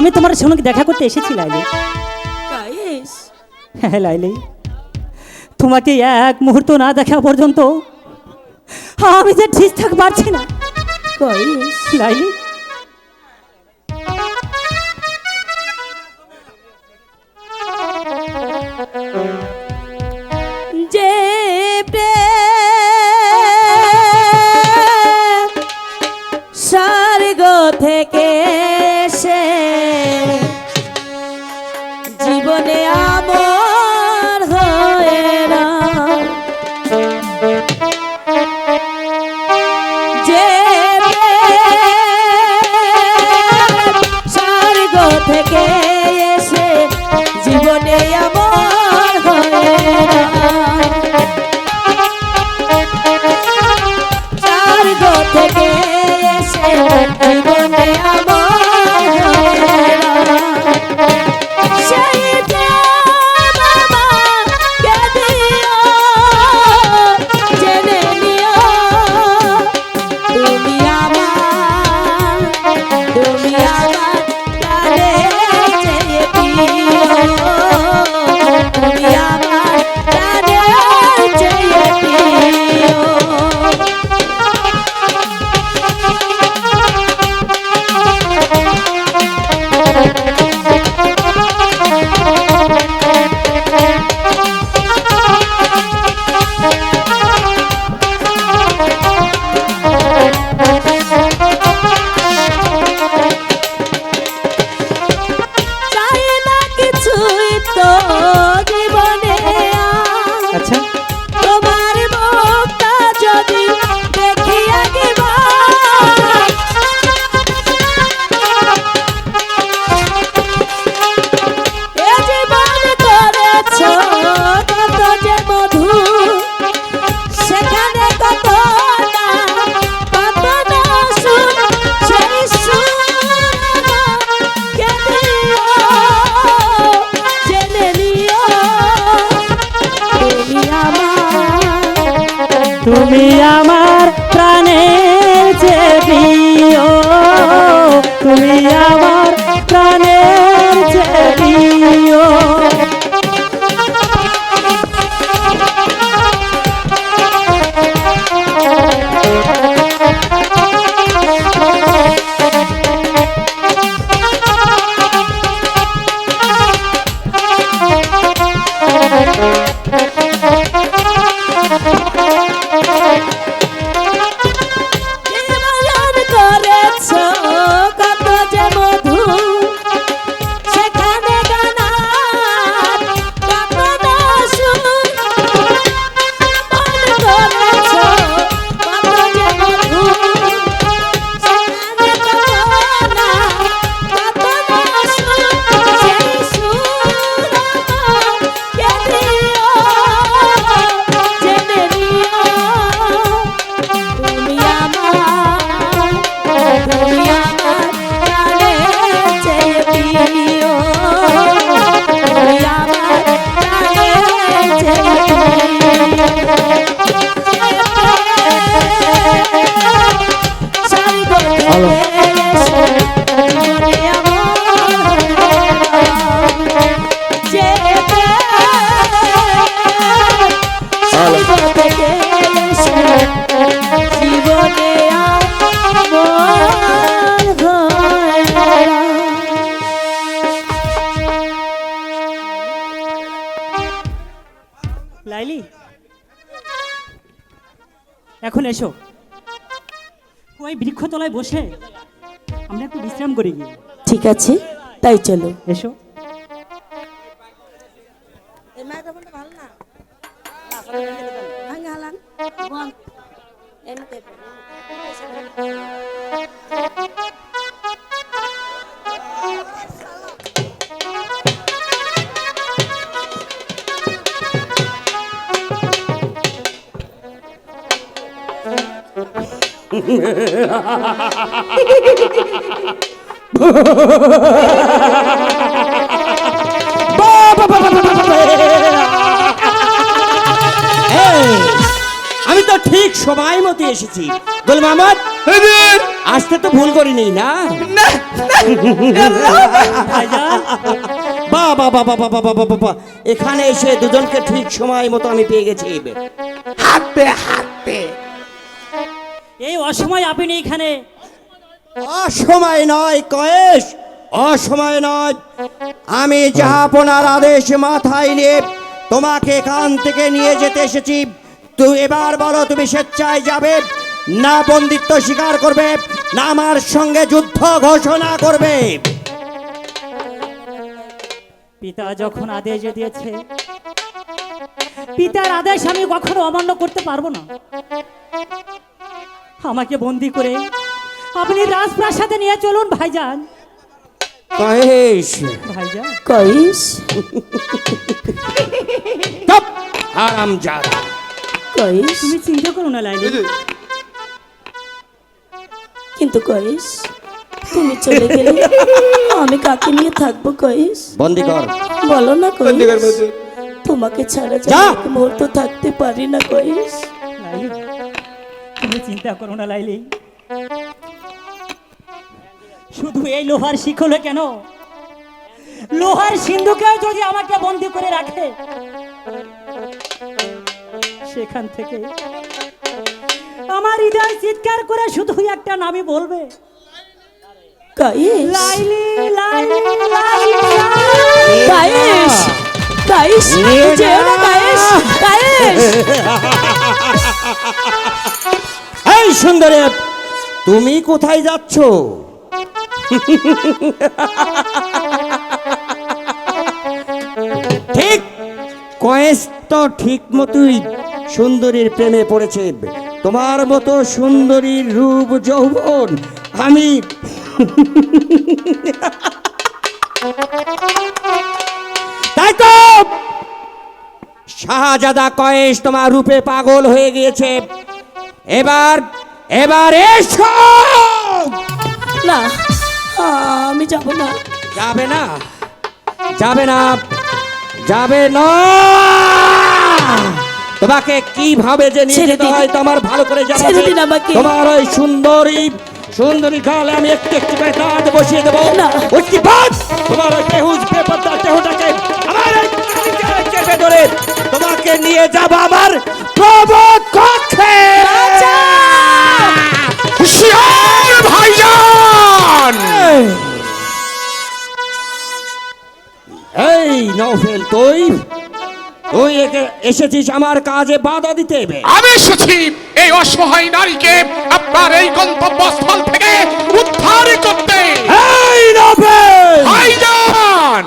আমি তোমার সঙ্গে দেখা করতে এসেছি লাইলি। হ্যাঁ, হ্যাঁ লাইলি। তোমাকে এক মুহূর্ত না দেখা পর্যন্ত আমি যে ঠিকঠাক পারছি না। লাইলি তলায় বসে আমরা একটু বিশ্রাম করি গিয়ে ঠিক আছে তাই চলো। এসো। ভালো না? আমি তো ঠিক সময় মতো এসেছি গোল মামাদ আসতে তো ভুল করিনি না বা বা বা বা বা বা বা বা এখানে এসে দুজনকে ঠিক সময় মতো আমি পেয়ে গেছি হাতে হাতে এই অসময় আপনি এখানে? অসময় নয় কয়েস অসময় নয়। আমি জাহাপনার আদেশ মাথায় নিয়ে তোমাকে এখান থেকে নিয়ে যেতে এসেছি তুই এবার বলো তুমি স্বেচ্ছায় যাবে না বন্দিত্ব স্বীকার করবে না আমার সঙ্গে যুদ্ধ ঘোষণা করবে। পিতা যখন আদেশ দিয়েছে পিতার আদেশ আমি কখনো অমান্য করতে পারব না। আমাকে বন্দি করে। আপনি রাজপ্রাসাদে নিয়ে চলুন ভাইজান। কয়েস ভাইজান। আরাম যারা তুমি চিন্তা করো না লাইলি। কিন্তু কইস তুমি চলে গেলে আমি কাকে নিয়ে থাকব কইস বন্দি কর। বলো না কইস তোমাকে ছাড়া যা। মুহূর্ত থাকতে পারি না কইস লাইলি তুমি চিন্তা করো না লাইলি। শুধু এই লোহার শিখলে কেন? লোহার সিন্ধুকেও যদি আমাকে বন্দি করে রাখে সেখান থেকে আমার হৃদয় চিৎকার করে শুধু একটা নামই বলবে। লাইলি এই সুন্দরে তুমি কোথায় যাচ্ছ? ঠিক কয়েস তো ঠিক মতোই সুন্দরীর প্রেমে পড়েছে। তোমার মতো সুন্দরীর রূপ যৌবন আমি তাই তো শাহজাদা কয়েস তোমার রূপে পাগল হয়ে গিয়েছে। এবার এবার এসো! না আমি যাব না। যাবে না যাবে না যাবে না। তোমাকে কীভাবে যে নিয়ে যেতে হয় তোমার ভালো করে জানা। তোমার ওই সুন্দরী সুন্দরী গালে আমি একটু একটু করে দাঁত বসিয়ে দেবো। না। উঠকি বাদ! তোমার ওই বেহুজ বেপত্তা দেহটাকে আমার চেপে ধরে তোমাকে নিয়ে যাব আমার কক্ষে। ভাইজান! এই। নফেল তুই তুই এসেছিস আমার কাজে বাধা দিতে আমি এসেছি এই অসহায় নারীকে আপনার এই গন্তব্যস্থল থেকে উদ্ধার করতে। এই নফেল ভাইজান!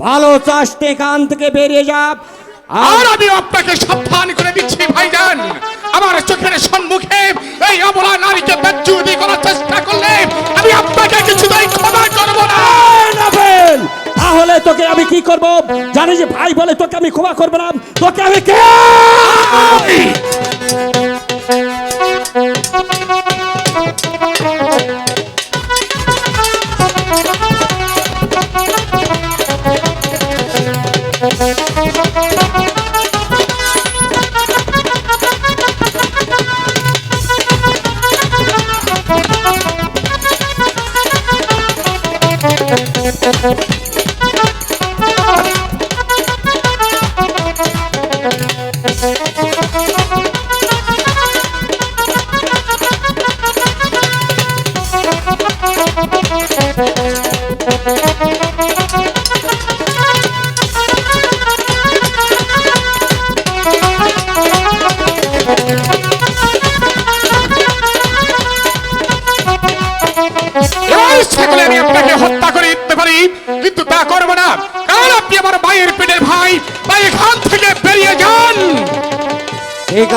ভালো চাষতে এখান থেকে বেরিয়ে যা। আর আমি আপনাকে সাবধান করে দিচ্ছি ভাইজান। আমার চোখের সম্মুখে এই অবলা নারীকে বেজ্জুতি করার চেষ্টা করলে আমি আপনাকে কিছুতেই ক্ষমা করব না। তাহলে তোকে আমি কি করব? জানি যে ভাই বলে তোকে আমি ক্ষমা করব না। তোকে আমি কে?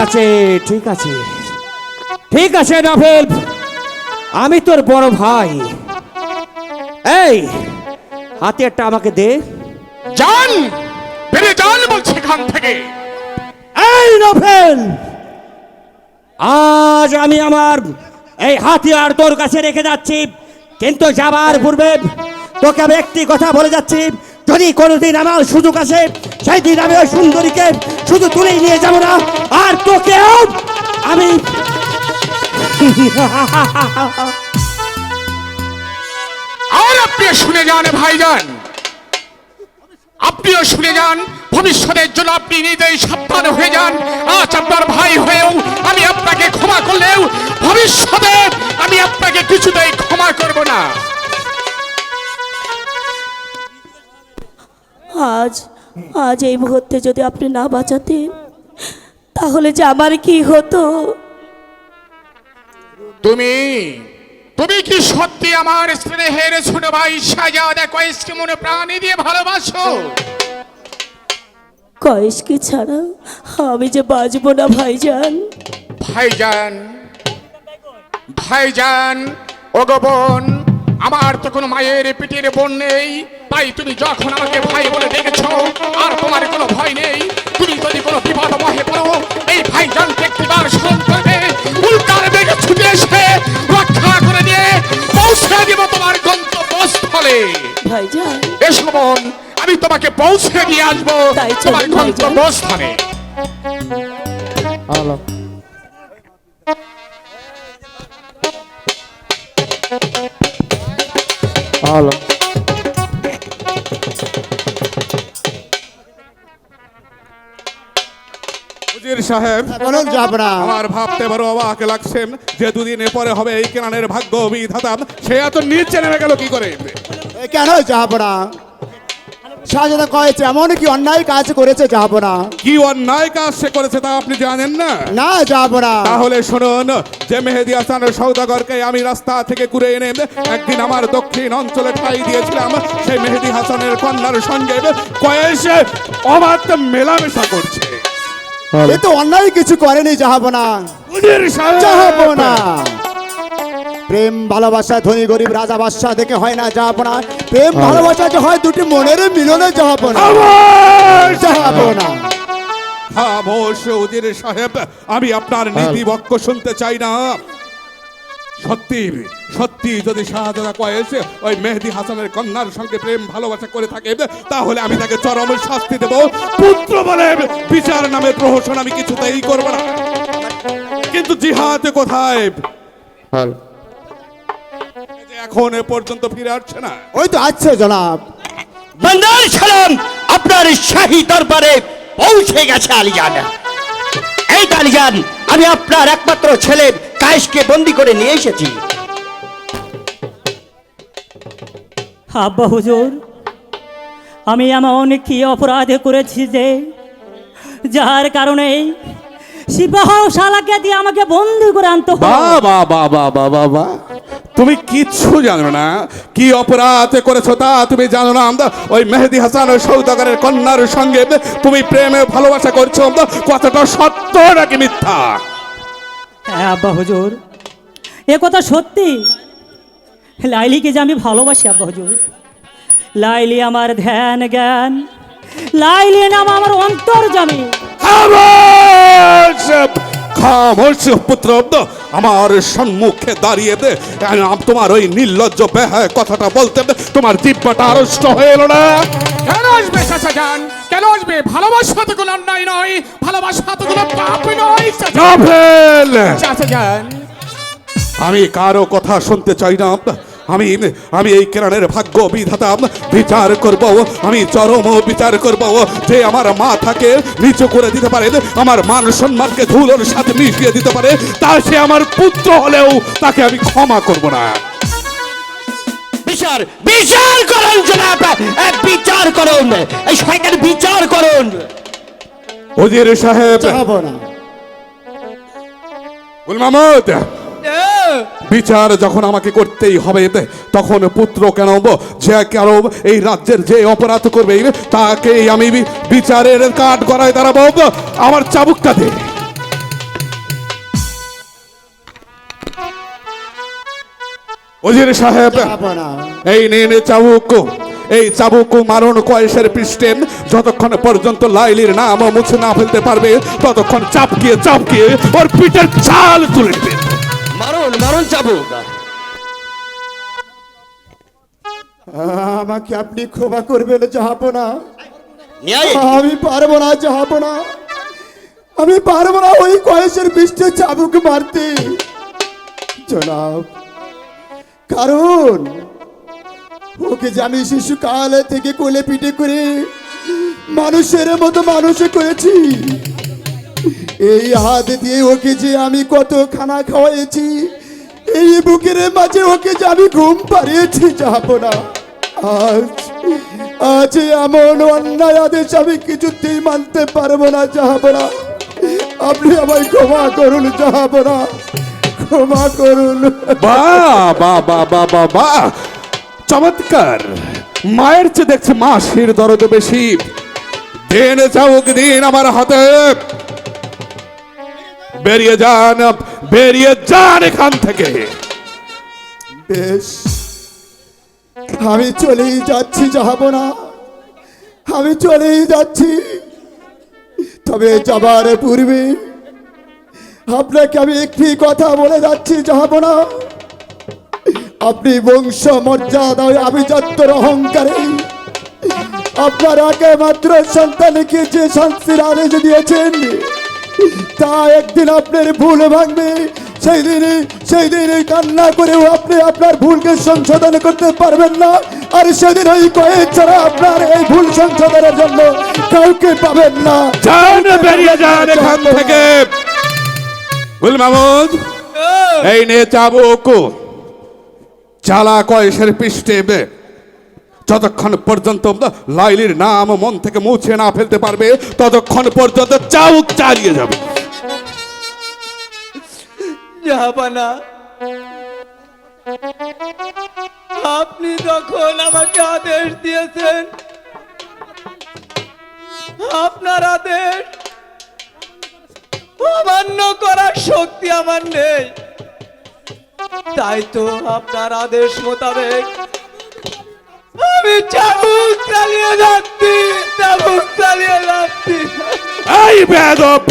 আছে ঠিক আছে। ঠিক আছে নফেল আমি তোর বড় ভাই। এই হাতিয়ারটা আমাকে দে। যান বেরিয়ে যান বলছি এখান থেকে। এই নফেল আজ আমি আমার এই হাতিয়ার তোর কাছে রেখে যাচ্ছি। কিন্তু যাবার পূর্বে তোকে আমি একটি কথা বলে যাচ্ছি। যদি কোনোদিন আমার সুযোগ আসে সেই দিন আমি ওই সুন্দরীকে শুধু তুলেই নিয়ে যাব না আর তোকেও আমি আর আপনি শুনে যান ভাইজান। আপনিও শুনে যান ভবিষ্যতের জন্য আপনি নিজেই সাবধান হয়ে যান। আজ আপনার ভাই হয়েও আমি আপনাকে ক্ষমা করলেও ভবিষ্যতে আমি আপনাকে কিছুতেই ক্ষমা করব না। আজ আজ এই মুহূর্তে যদি আপনি না বাঁচাতেন তাহলে যে আমার কি হতো? তুমি তুমি কি সত্যি আমার স্নেহের ছোট ভাই সাজাদা কয়েসকে মনে প্রাণী দিয়ে ভালোবাসো? কয়েসকে ছাড়া আমি যে বাঁচবো না ভাইজান? ভাইজান ভাইজান ওগো বোন আমার তো কোনো মায়ের পিঠের বোন নেই। তাই তুমি যখন আমাকে ভাই বলে ডেকেছ আর তোমার কোনো ভয় নেই। তুমি যদি কোনো বিপদ মহে পড়ো এই ভাইজানকে একটিবার স্মরণ করবে। উল্টার বেগে ছুটে এসে রক্ষা করে দিয়ে পৌঁছে দিব তোমার গন্তব্যস্থলে। ভাইজান। এসো বোন আমি তোমাকে পৌঁছে দিয়ে আসব তোমার ভাইজান। গন্তব্যস্থানে উজির সাহেব বলুন যাব আমার ভাবতে বড় অবাক লাগছে যে দুদিন পরে হবে এই কেনানের ভাগ্য বিধাতা সে এত নিচে নেমে গেল কি করে? কেন না শাহজাদা কয়েছে এমন কি অন্যায় কাজ করেছে যাব না। কি অন্যায় কাজ সে করেছে তা আপনি জানেন না? না যাব না। তাহলে শুনুন যে মেহেদি হাসান সৌদাগরকে আমি রাস্তা থেকে ঘুরে এনে একদিন আমার দক্ষিণ অঞ্চলে ঠাই দিয়েছিলাম সেই মেহেদি হাসানের কন্যার সঙ্গে কয়েসে অবাধ মেলামেশা করছে। এ তো অন্যায় কিছু করেনি যাব না। যাব না। প্রেম ভালোবাসা ধনী গরিব রাজা বাদশাহ দেখে হয় না যাব না প্রেম ভালোবাসা যে হয় দুটি মনের মিলনে যাব না খামোশ! উজির সাহেব আমি আপনার নীতি বক্য শুনতে চাই না। সত্যি সত্যি যদি শাহজাদা কয়েস ওই মেহেদি হাসানের কন্যার সঙ্গে প্রেম ভালোবাসা করে থাকে তাহলে আমি তাকে চরম শাস্তি দেব। পুত্র বলে বিচার নামে প্রহসন আমি কিছুতেই করব না। কিন্তু জিহাদ কোথায়? যে এখন এ পর্যন্ত ফিরে আসছে না। ওই তো আছে জনাব। বন্দার সালাম আপনার শাহী দরবারে পৌঁছে গেছে আলিজান। এই তো আলিজান আমি আপনার একমাত্র ছেলে কায়েসকে বন্দি করে নিয়ে এসেছি। আব্বা হুজুর আমি এমন কি অপরাধ করেছি যে যার কারণে সিপাহ শালাকে দিয়ে আমাকে বন্দি করে আনতে হয় বাবা বাবা বাবা বা তুমি কিচ্ছু জানো না। কি অপরাধ করেছ তা তুমি জানো না। আমরা ওই মেহেদি হাসান ও সৌদাগরের কন্যার সঙ্গে তুমি প্রেমে ভালোবাসা করছ। কতটা সত্য নাকি মিথ্যা? হ্যাঁ আব্বা হুজুর। এ কথা সত্যি। লাইলিকে যে আমি ভালোবাসি আব্বা হুজুর। লাইলি আমার ধ্যান জ্ঞান। লাইলি নাম আমার অন্তর জামি। পুত্র আমার সম্মুখে দাঁড়িয়ে দে। তোমার ওই নির্লজ্জ বেহায় কথাটা বলতে তোমার জিব্বাটা আড়ষ্ট হয়ে এলো না। কেন আসবে চাচা যান? কেন আসবে? ভালোবাসা তো কোনো অন্যায় নয়। ভালোবাসা তো কোনো পাপ নয়! চাচা যান। আমি কারও কথা শুনতে চাই না আমি আমি এই কেরানের ভাগ্য বিধাতা বিচার করব আমি চরম বিচার করব। যে আমার মা মাথাকে নিচু করে দিতে পারে। আমার মান সম্মানকে ধুলোর সাথে মিশিয়ে দিতে পারে। তা সে আমার পুত্র হলেও তাকে আমি ক্ষমা করব না। বিচার বিচার করুন জনাব। বিচার করুন। এই শয়তান বিচার করুন। ওজির সাহেব। যাব না। গুল মাহমুদ বিচার যখন আমাকে করতেই হবে তখন পুত্র কেন যে কেন এই রাজ্যের যে অপরাধ করবে, তাকেই আমি বিচারের কাঠ গড়ায় দাঁড়াবো। আমার চাবুকটা দে। ওজির সাহেব, এই নিন চাবুক। এই চাবুক মারণ কয়েসের যতক্ষণ পর্যন্ত লাইলির নাম মুছে না ফেলতে পারবে, ততক্ষণ চাপকিয়ে চাপকিয়ে ওর পিঠের চাল তুলে দেবে মারুন মারুন চাবুক আমাকে আপনি ক্ষমা করবেন যাব না আমি পারব না যাব না আমি পারব না ওই কয়েসের বৃষ্টি চাবুক মারতে। জনাব কারণ ওকে যে আমি শিশুকাল থেকে কোলে পিঠে করে মানুষের মতো মানুষ করেছি এই হাত দিয়ে ওকে যে আমি কত খানা খাওয়াইছি, এই বুকের মাঝে ওকে যে আমি ঘুম পাড়িয়েছি, যাব না। আজ আজ এমন অন্যায় আদেশ আমি কিছুতেই মানতে পারব না, যাব না। আপনি আমায় ক্ষমা করুন, যাব না। ক্ষমা করুন। বা বা বা বা বা চমৎকার। মায়ের চেয়ে দেখছে মাসির দরদ বেশি। দিন যাওক দিন আমার হাতে। বেরিয়ে যান বেরিয়ে যান এখান থেকে। বেশ, আমি চলেই যাচ্ছি, যাব না। আমি চলেই যাচ্ছি। তবে যাবার পূর্বে আপনাকে আমি একটি কথা বলে যাচ্ছি, যাব না। আপনি বংশ মর্যাদায় আভিজাত্যর অহংকারে। আপনার একমাত্র সন্তানকে যে শান্তির আদেশ দিয়েছেন তা একদিন আপনার ভুল ভাঙবে। সেই দিনে সেই দিনে কান্না করেও আপনি আপনার ভুলকে সংশোধন করতে পারবেন না। আর সেদিন ওই কয়েক ছাড়া আপনার এই ভুল সংশোধনের জন্য কাউকে পাবেন না। যান বেরিয়ে যান এখান থেকে। গুল মামুদ এই নে চাবুক। চালা কয়েসের পৃষ্ঠে। যতক্ষণ পর্যন্ত লাইলির নাম মন থেকে মুছে না ফেলতে পারবে, ততক্ষণ পর্যন্ত চাউক চালিয়ে যাবে। আপনি যখন আমাকে আদেশ দিয়েছেন, আপনার আদেশ অমান্য করার শক্তি আমার নেই। তাই তো আপনার আদেশ মোতাবেক আমি চাবুক চালিয়ে যাচ্ছি চাবুক চালিয়ে যাচ্ছি। এই বেদব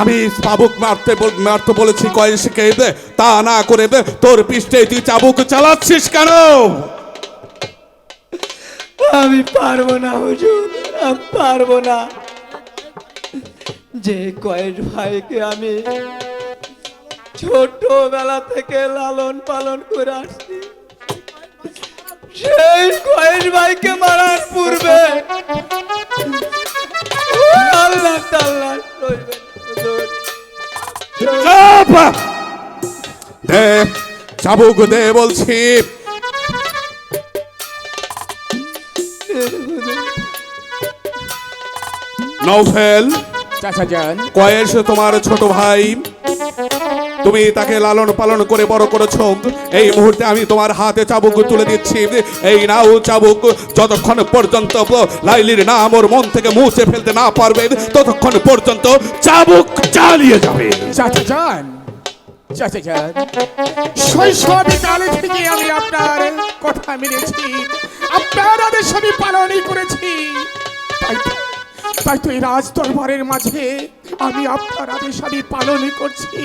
আমি চাবুক মারতে মারতে বলেছি কয়েসকে দে তা না করে দে তোর পৃষ্ঠে তুই চাবুক চালাচ্ছিস কেন? আমি পারব না হুজুর আমি পারব না। যে কয়েক ভাইকে আমি ছোটবেলা থেকে লালন পালন করে আসছি। সেই কয়েক ভাইকে মারার পূর্বে। আল্লাহ চাপ! দে চাবুক দে বলছি। নৌফেল চাচা যান। কয়েস তোমার ছোট ভাই। তুমি তাকে লালন পালন করে বড় করেছ। এই মুহূর্তে আমি তোমার হাতে চাবুক তুলে দিচ্ছি। এই নাও চাবুক। যতক্ষণ পর্যন্ত লাইলির নাম ওর মন থেকে মুছে ফেলতে না পারবে, ততক্ষণ পর্যন্ত চাবুক চালিয়ে যাবে। যান। শৈশবে আমি আপনার কথা আপনার করেছি। তাই মাঝে আমি আপনার আদেশ আমি পালনই করছি।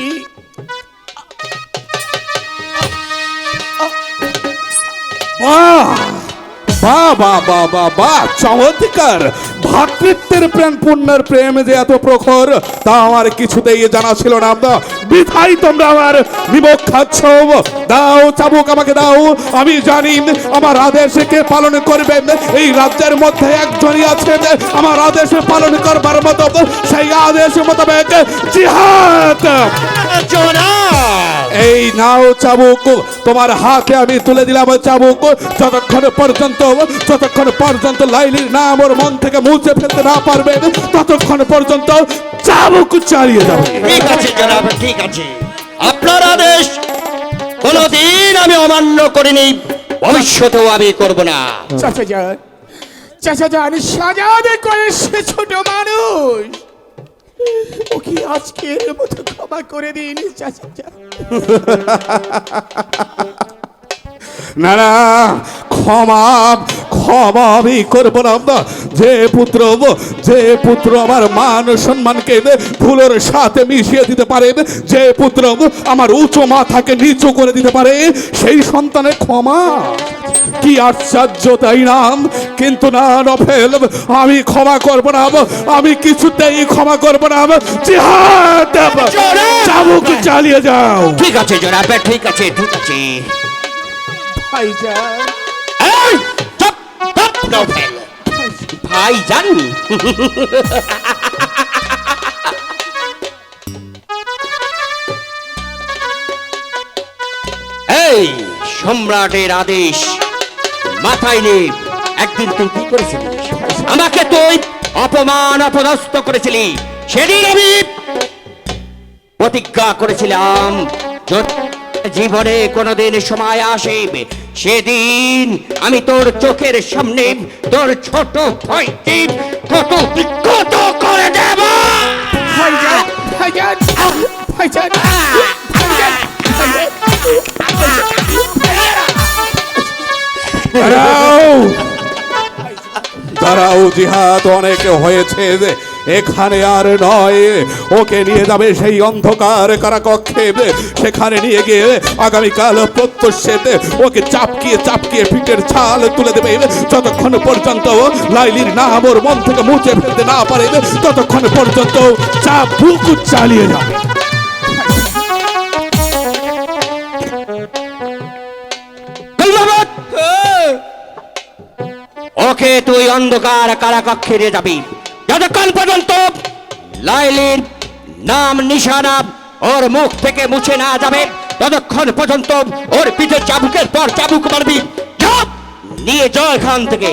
বাহ বাহ বাহ বাহ বাহ বাহ চমৎকার। ভাতৃত্বের প্রেম, পুণ্যের প্রেম যে এত প্রখর, তা আমার কিছুতেই জানা ছিল না। বিধাই তোমরা আমার নিমক খাচ্ছ দাও চাবুক আমাকে, দাও। আমি জানি আমার আদেশকে পালন করবেন। এই রাজ্যের মধ্যে একজনই আছেন। আমার আদেশ পালন করবার মতো, সেই আদেশ মোতাবেক জিহাদ। এই নাও চাবুক। তোমার হাতে আমি তুলে দিলাম চাবুক। যতক্ষণ পর্যন্ত যতক্ষণ পর্যন্ত লাইলির নাম ওর মন থেকে মুছে ফেলতে না পারবে ততক্ষণ পর্যন্ত চাবুক চালিয়ে যাবে। ঠিক আছে জনাব ঠিক আছে। আপনার আদেশ কোনোদিন আমি অমান্য করিনি ভবিষ্যতেও আমি করব না। চাচা যান চাচা যান সাজাদে করে সে ছোট মানুষ। ওকে আজকের মতো ক্ষমা করে দিন চাচা না না ক্ষমা ক্ষমা আমি করব না যে পুত্র যে পুত্র আমার মান সম্মানকে ধুলোর সাথে মিশিয়ে দিতে পারে যে পুত্র আমার উঁচু মাথাকে নিচু করে দিতে পারে সেই সন্তানের ক্ষমা। কি আশ্চর্য তাই নাম কিন্তু না নফেল আমি ক্ষমা করব না আমি কিছুতেই ক্ষমা করব না জিহাদ! চাবুক চালিয়ে যাও। ঠিক আছে জনাব ঠিক আছে ঠিক আছে। ভাইজান। নভেল। ভাইজান এই, সম্রাটের আদেশ মাথায় নে। একদিন তুই কি করেছিলি? আমাকে তুই অপমান অপদস্থ করেছিলি। সেদিন আমি প্রতিজ্ঞা করেছিলাম জীবনে কোনোদিন সময় আসে সেদিন আমি তোর চোখের সামনে তোর ছোট ভাইকে কত বিক্ষত করে দেব। ভাইজান ভাইজান ভাইজান দাঁড়াও। দাঁড়াও জিহাদ অনেক হয়েছে এখানে আর নয়। ওকে নিয়ে যাবে সেই অন্ধকার কারা কারাকক্ষে। সেখানে নিয়ে গিয়ে আগামীকাল প্রত্যুষেতে ওকে চাপকিয়ে চাপকিয়ে পিঠের ছাল তুলে দেবে। যতক্ষণ পর্যন্ত লাইলির নাম ওর মন থেকে মুছে ফেলতে না পারে, ততক্ষণ পর্যন্ত চাপ বুক চালিয়ে যাবে। ওকে তুই অন্ধকার কারাকক্ষে নিয়ে যাবি। যতক্ষণ পর্যন্ত লাইলির নাম নিশানা ওর মুখ থেকে মুছে না যাবে ততক্ষণ পর্যন্ত ওর পিঠে চাবুকের পর চাবুক মারবি। নিয়ে জয় খান থেকে।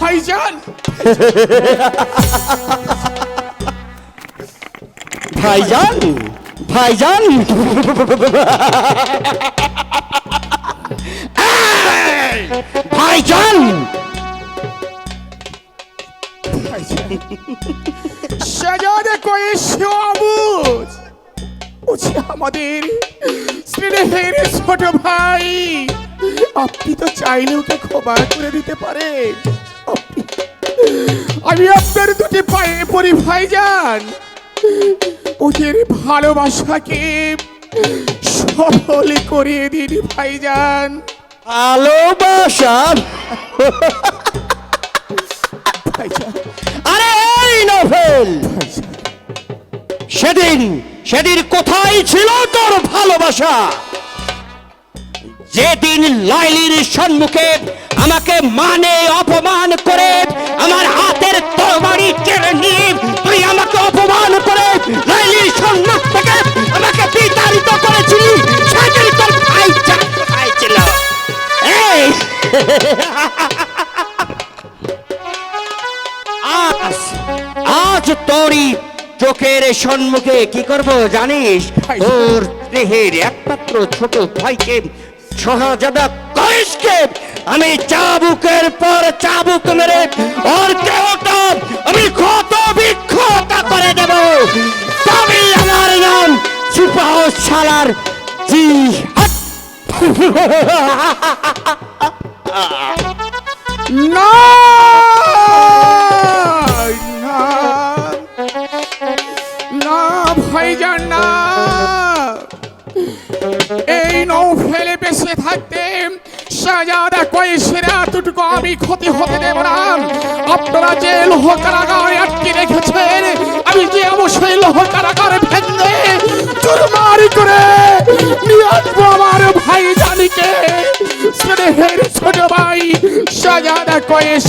ভাইজান ভাইজান? ভাইজান। ভাইজান। সাজাদে কয়ে সবুজ ওছে আমাদের স্নেহের ছোট ভাই। আপনি তো চাইলেও তো ক্ষমা করে দিতে আপনি- আমি আপনার দুটি পায়ে পড়ি, ভাইজান। ওদের ভালোবাসাকে সফল করিয়ে দিন ভাইজান। ভালোবাসা আরে এই নভেল! সেদিন সেদিন কোথায় ছিল তোর ভালোবাসা? যেদিন লাইলির সম্মুখে আমাকে মানে অপমান করে আমার হাতের তরবারি কেড়ে নিয়ে তুই আমাকে লাইলির সম্মুখ থেকে আমাকে বিতাড়িত করেছিলি। সেদিন তোর ভাই জান কোথায় ছিল এই! আজ আজ তোরই চোখের সম্মুখে কি করব জানিস? তোর স্নেহের একমাত্র ছোট ভাইকে সহজাদা কয়েসকে আমি চাবুকের পর চাবুক মেরে ওর দেহটা আমি সিপাহ জি না। না ভাইজান না। এই নৌ ফেলে বেঁচে থাকতে সাজাদা কয়েসের এতটুকু আমি ক্ষতি হতে দেব না। আপনারা যে লোহ কারাগারে আটকে রেখেছেন, আমি যে অবশ্যই লোহ কারাগারে ভেঙে চুরমারি করে নিয়ে আসব আমার ভাই জানিকে স্নেহের ছোট ভাই সাজাদা কয়েস